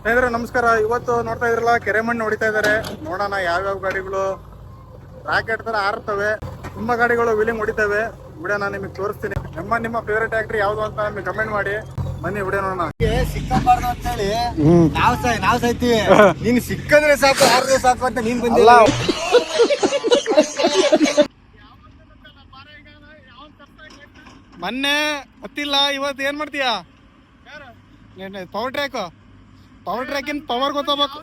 ಸ್ನೇಹಿತರೆ ನಮಸ್ಕಾರ. ಇವತ್ತು ನೋಡ್ತಾ ಇದ್ರಲ್ಲ ಕೆರೆ ಮಣ್ಣು ಹೊಡಿತಾ ಇದಾರೆ. ನೋಡೋಣ ಯಾವ್ಯಾವ ಗಾಡಿಗಳು ರಾಕೆಟ್ ತರ ಹಾರ್ತವೆ ತುಂಬಾ ಗಾಡಿಗಳು ವಿಲಿಂಗ್ ಹೊಡಿತವೆ. ವಿಡಿಯೋ ನಾನು ನಿಮಗೆ ತೋರಿಸ್ತೀನಿ. ನಿಮ್ಮ ನಿಮ್ಮ ಫೇವ್ರೇಟ್ ಆಕ್ಟ್ರಿ ಯಾವ್ದು ಅಂತ ನಮಗೆ ಕಮೆಂಟ್ ಮಾಡಿ. ಬನ್ನಿ ವಿಡಿಯೋ ನೋಡೋಣ. ಸಿಕ್ಕಬಾರ್ದು ಅಂತ ಹೇಳಿ ನಾವ್ ಸಹ ನಾವ್ ಸಾಯ್ತೀವಿ ನೀನ್ ಸಿಕ್ಕಂದ್ರೆ ಸಾಕು ಯಾರ್ದು ಸಾಕು ಅಂತ ನೀನ್ ಬಂದಿಲ್ಲ ಮೊನ್ನೆ ಗೊತ್ತಿಲ್ಲ ಇವತ್ತು ಏನ್ ಮಾಡ್ತೀಯಾ? ಪವರ್ ಟ್ರ್ಯಾಕ್ ಪವರ್ ಟ್ರ್ಯಾಕಿನ್ ಪವರ್ ಗೊತ್ತಾಗಬೇಕು.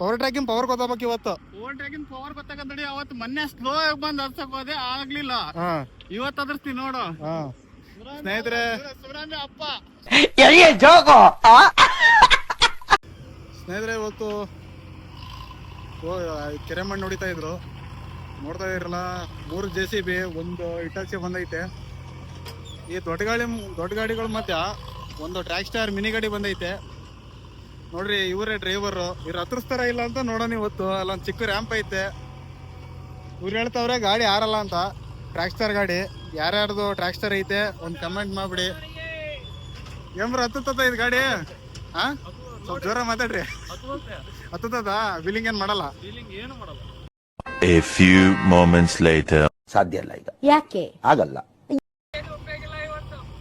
ಪವರ್ ಟ್ರ್ಯಾಕಿನ್ ಪವರ್ ಗೊತ್ತಾಗಬೇಕು ಇವತ್ತು. ಓವರ್ ಟ್ರ್ಯಾಕಿಂಗ್ ಪವರ್ ಗೊತ್ತಾಗಂತಡಿ ಅವತ್ತು ಮೊನ್ನೆ ಸ್ಲೋ ಆಗಿ ಬಂದ್ ಹರ್ಸಕ್ ಹೋದೆ ಆಗ್ಲಿಲ್ಲ. ಹಾ. ಇವತ್ತು ಅದ್ರಸ್ತಿ ನೋಡು. ಹಾ. ಸ್ನೇಹಿತರೆ. ಸುಬ್ರಾಮಿ ಅಪ್ಪ. ಸ್ನೇಹಿತರೆ ಇವತ್ತು ಓ ಕೆರೆ ಮಣ್ಣು ಹೊಡಿತಾ ಇದ್ರು. ನೋಡ್ತಾ ಇದ್ರಲ್ಲ ಮೂರು ಜೆ ಸಿ ಬಿ ಒಂದು ಇಟಾಚಿ ಬಂದೈತೆ. ಈ ದೊಡ್ಡ ಗಾಡಿ ದೊಡ್ಡ ಗಾಡಿಗಳ ಮಧ್ಯ ಒಂದು ಟ್ರ್ಯಾಕ್ ಸ್ಟಾರ್ ಮಿನಿ ಗಾಡಿ ಬಂದೈತೆ. ನೋಡ್ರಿ ಇವರೇ ಡ್ರೈವರು ಇವ್ರು ಹತ್ರಸ್ತಾರ ಇಲ್ಲ ಅಂತ ನೋಡೋಣ ಇವತ್ತು. ಅಲ್ಲೊಂದು ಚಿಕ್ಕ ರ್ಯಾಂಪ್ ಐತೆ. ಇವ್ರು ಹೇಳ್ತಾವ್ರೆ ಗಾಡಿ ಆರಲ್ಲ ಅಂತ. ಟ್ರ್ಯಾಕ್ಸ್ಟರ್ ಗಾಡಿ. ಯಾರ್ಯಾರ್ದು ಟ್ರ್ಯಾಕ್ಸ್ಟರ್ ಐತೆ ಒಂದು ಕಮೆಂಟ್ ಮಾಡ್ಬಿಡಿ. ಏನ್ರ ಹತ್ತುತ್ತ ಇದು ಗಾಡಿ? ಹಾ ಸ್ವಲ್ಪ ಜೋರ ಮಾತಾಡ್ರಿ. ಹತ್ತದ ಬಿಲ್ಲಿಂಗ್ ಏನ್ ಮಾಡಲ್ಲ? ಏನು ಮಾಡಲ್ಲ A few moments later. ಸಾಧ್ಯ ಇಲ್ಲ ಈಗ. ಯಾಕೆ? ಆಗಲ್ಲ.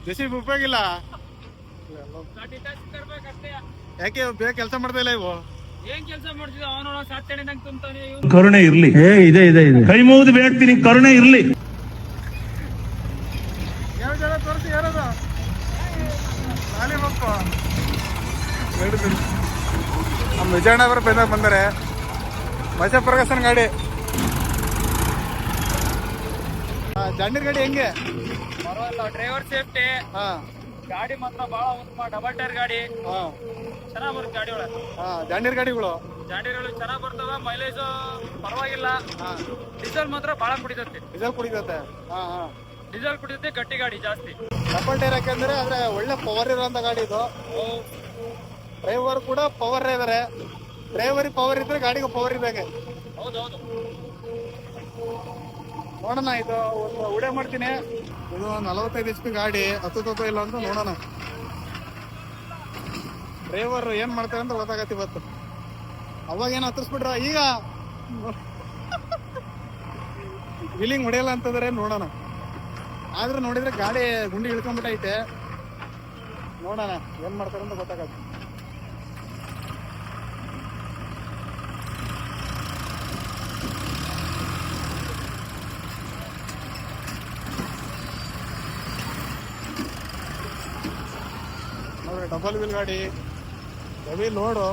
ಜೆಸಿಬಿ ಉಪಯೋಗ ಇಲ್ಲ. ಯಾಕೆ ಬೇಗ ಕೆಲಸ ಮಾಡ್ತಾ ಇಲ್ಲ ಇವು ಏನ್ ಕೆಲಸ ಮಾಡ್ತಿದ್ದ? ಅವನು ಸಾತಣೆ ನಂಗೆ ತುಂಬ್ತಾನೆ. ಕರುಣೆ ಇರ್ಲಿ. ಏ ಇದೆ ಇದೆ ಇದೆ. ಕೈ ಮುಗಿದು ಬೇಡ್ತೀನಿ ಕರುಣೆ ಇರ್ಲಿ. ಯಾವ ಜನ ತೋರಿಸಿ ಯಾರದ? ಬಿಡಿ ನಮ್ಮ ವಿಜಯಣ್ಣ ಅವರ ಬೆಂದ ಬಂದರೆ. ಮಜಾ ಪ್ರಕಾಶನ್ ಗಾಡಿ. ಹಾ, ಜಾಂಡೀರ್ ಗಾಡಿ ಹೆಂಗೆ? ಪರವಾಗಿಲ್ಲ ಡ್ರೈವರ್ ಸೇಫ್ಟಿ ಹಾ. ಗಾಡಿ ಮಾತ್ರ ಬಹಳ ಉತ್ತಮ ಡಬಲ್ ಟೈರ್ ಗಾಡಿ. ಹಾ. ಚೆನ್ನಾಗ್ ಬರುತ್ತೆ ಗಾಡಿಗಳು ಹಾ ಜಾಂಡೀರ್ ಗಾಡಿಗಳು. ಜಾಂಡಿಗಳು ಚೆನ್ನಾಗ್ ಬರ್ತವೆ ಮೈಲೇಜ್ ಪರವಾಗಿಲ್ಲ. ಹಾ. ಡೀಸೆಲ್ ಮಾತ್ರ ಬಹಳ ಕುಡಿತೈತಿ. ಡೀಸೆಲ್ ಕುಡಿತೈತೆ. ಹಾ ಹಾ. ಡೀಸೆಲ್ ಕುಡಿತೈತಿ ಗಟ್ಟಿ ಗಾಡಿ ಜಾಸ್ತಿ. ಡಬಲ್ ಟೈರ್ ಯಾಕೆಂದ್ರೆ ಆದ್ರೆ ಒಳ್ಳೆ ಪವರ್ ಇರೋಂಥ ಗಾಡಿ ಇದು. ಡ್ರೈವರ್ ಕೂಡ ಪವರ್ ಇದಾರೆ. ಡ್ರೈವರಿಗೆ ಪವರ್ ಇದ್ರೆ ಗಾಡಿಗೆ ಪವರ್ ಇದ್ದಾಗೆ. ಹೌದೌದು. ನೋಡೋಣ ಇದು ಒಂದು ಉಡೆ ಮಾಡ್ತೀನಿ. ಇದು ನಲವತ್ತೈದು ಎಚ್ ಪಿ ಗಾಡಿ ಹತ್ತು ಇಲ್ಲ ಅಂತ ನೋಡೋಣ. ಡ್ರೈವರ್ ಏನ್ ಮಾಡ್ತಾರೆ ಅಂತ ಗೊತ್ತಾಗತ್ತೆ ಇವತ್ತು. ಅವಾಗ ಏನು ಹತ್ತಿಸ್ಬಿಟ್ರ? ಈಗ ವಿಲಿಂಗ್ ಹೊಡೆಯಲ್ಲ ಅಂತಂದ್ರೆ ನೋಡೋಣ. ಆದ್ರೆ ನೋಡಿದ್ರೆ ಗಾಡಿ ಗುಂಡಿ ಇಳ್ಕೊಂಡ್ಬಿಟ್ಟೈತೆ ನೋಡೋಣ ಏನ್ ಮಾಡ್ತಾರೆ ಅಂತ ಗೊತ್ತಾಗತ್ತೆ. ಡಬಲ್ ವೀಲ್ ಗಾಡಿ. ಹೆವಿ ಲೋಡು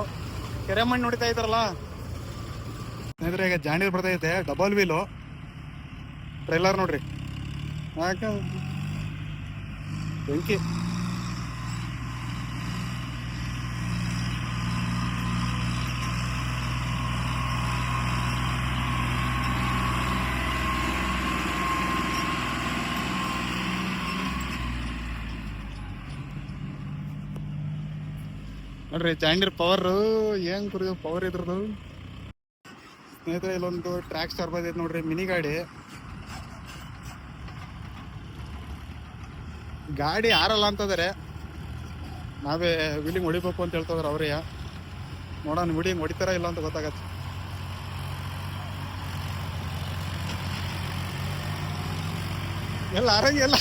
ಕೆರೆ ಮಣ್ಣು ನೋಡಿತಾ ಇದ್ರಲ್ಲ? ಸ್ನೇಹಿತರೆ, ಈಗ ಜಾಂಡಿರ್ ಬರ್ತಾ ಇದೆ ಡಬಲ್ ವೀಲು ಟ್ರೈಲರ್ ನೋಡ್ರಿ. ಯಾಕೆ? ಬೆಂಕಿ. ನೋಡ್ರಿ ಜಾಂಡೀರ್ ಪವರ್ ಏನ್ ಕುರಿ ಪವರ್ ಇದ್ರದ್ದು? ಸ್ನೇಹಿತರೆ, ಇಲ್ಲೊಂದು ಟ್ರ್ಯಾಕ್ ಸ್ಟಾರ್ ಬಂದೈತೆ ನೋಡ್ರಿ ಮಿನಿ ಗಾಡಿ. ಗಾಡಿ ಯಾರಲ್ಲ ಅಂತಂದರೆ ನಾವೇ ವೀಲಿಂಗ್ ಹೊಡಿಬೇಕು ಅಂತ ಹೇಳ್ತಿದಾರೆ ಅವ್ರೇ. ನೋಡೋಣ ವೀಲಿಂಗ್ ಹೊಡಿತಾರ ಇಲ್ಲ ಅಂತ ಗೊತ್ತಾಗತ್ತೆ. ಎಲ್ಲ ಆರಂಗಿಲ್ಲ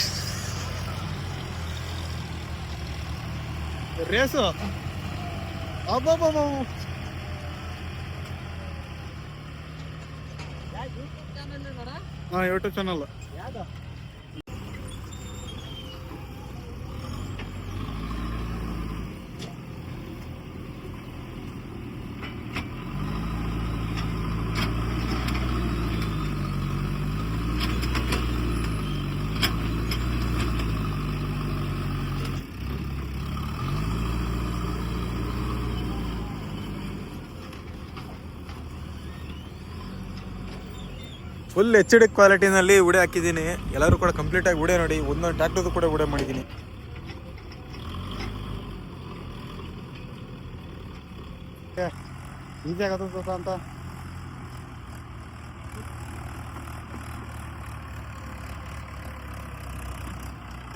ರೇಸು. ಅಬ್ಬಬ್ಬಬ್ಬ. ಹಾಂ YouTube channel full H D ಕ್ವಾಲಿಟಿನಲ್ಲಿ ಉಡೆ ಹಾಕಿದ್ದೀನಿ. ಎಲ್ಲರೂ ಕೂಡ ಕಂಪ್ಲೀಟ್ ಆಗಿ ಉಡೆ ನೋಡಿ. ಒಂದೊಂದು ಟ್ಯಾಕ್ಟರ್ದು ಕೂಡ ಉಡೆ ಮಾಡಿದ್ದೀನಿ. ಈಸಿ ಆಗತ್ತ ಅಂತ?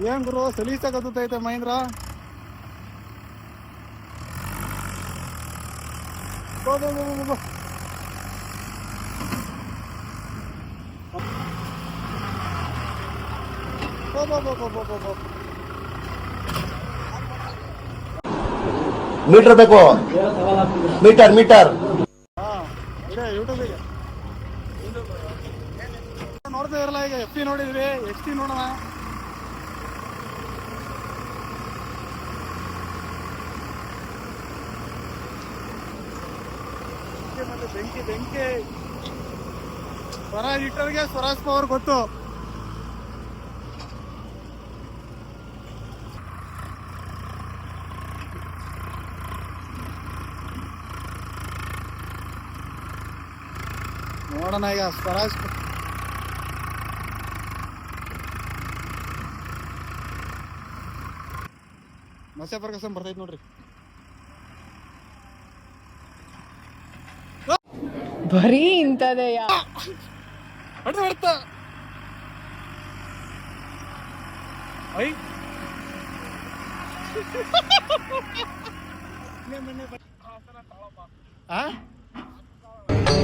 ಏನ್ ಗುರು ಸಲೀಸಾಗತ್ತೈತೆ ಮಹೇಂದ್ರ? ಬಾ ಮೀಟರ್ ಬೇಕು. Meter meter. ನೋಡ್ತಾ ಇರಲ್ಲ ಈಗ, ಎಫ್ ಪಿ ನೋಡಿದ್ವಿ ಎಫ್ ಟಿ ನೋಡೋಣ. ಬೆಂಕಿ ಬೆಂಕಿ ಸ್ವರಾಜ್ ಇಟ್ಟರ್ಗೆ ಸ್ವರಾಜ್ ಪವರ್ ಗೊತ್ತು. ನೋಡೋಣ ಈಗ ಸ್ವರಾಜ್ ಮಸೆ ಪರ್ಕಸಮ್ ಬರ್ತೈತೆ ನೋಡ್ರಿ. ಬರೀ ಇಂಥದೇ ಯಾ ಅಡ್ಡ ಐ. ಆ?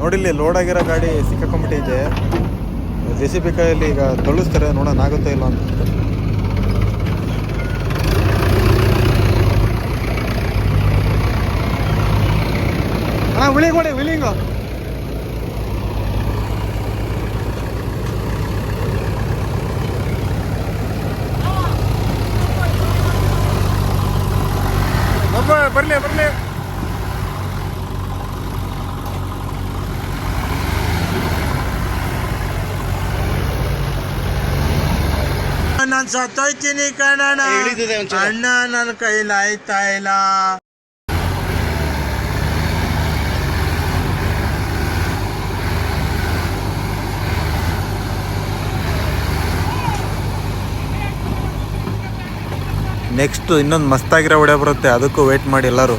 ನೋಡಿಲ್ಲಿ ಲೋಡ್ ಆಗಿರೋ ಗಾಡಿ ಸಿಕ್ಕಾಕೊಂಡ್ಬಿಟ್ಟಿದೆ. ಜೆ ಸಿ ಬಿ ಕೈಯಲ್ಲಿ ಈಗ ತೊಳಿಸ್ತಾರೆ ನೋಡೋಣ ಆಗುತ್ತೋ ಇಲ್ಲ ಅಂತ. ಅಣ್ಣ ವಿಲಿಂಗ್ ಮಾಡಿ ಬರ್ಲಿ ಬರ್ಲಿ. ನಾನ್ ಸತ್ತೋಯ್ತೀನಿ ಕಣ್ಣ ಅಣ್ಣ ನನ್ನ ಕೈಲಿ ಆಯ್ತಾ ಇಲ್ಲ. ನೆಕ್ಸ್ಟ್ ಇನ್ನೊಂದು ಮಸ್ತಾಗಿರೋ ಹೊಡೆ ಬರುತ್ತೆ ಅದಕ್ಕೂ ವೇಟ್ ಮಾಡಿ ಎಲ್ಲರೂ.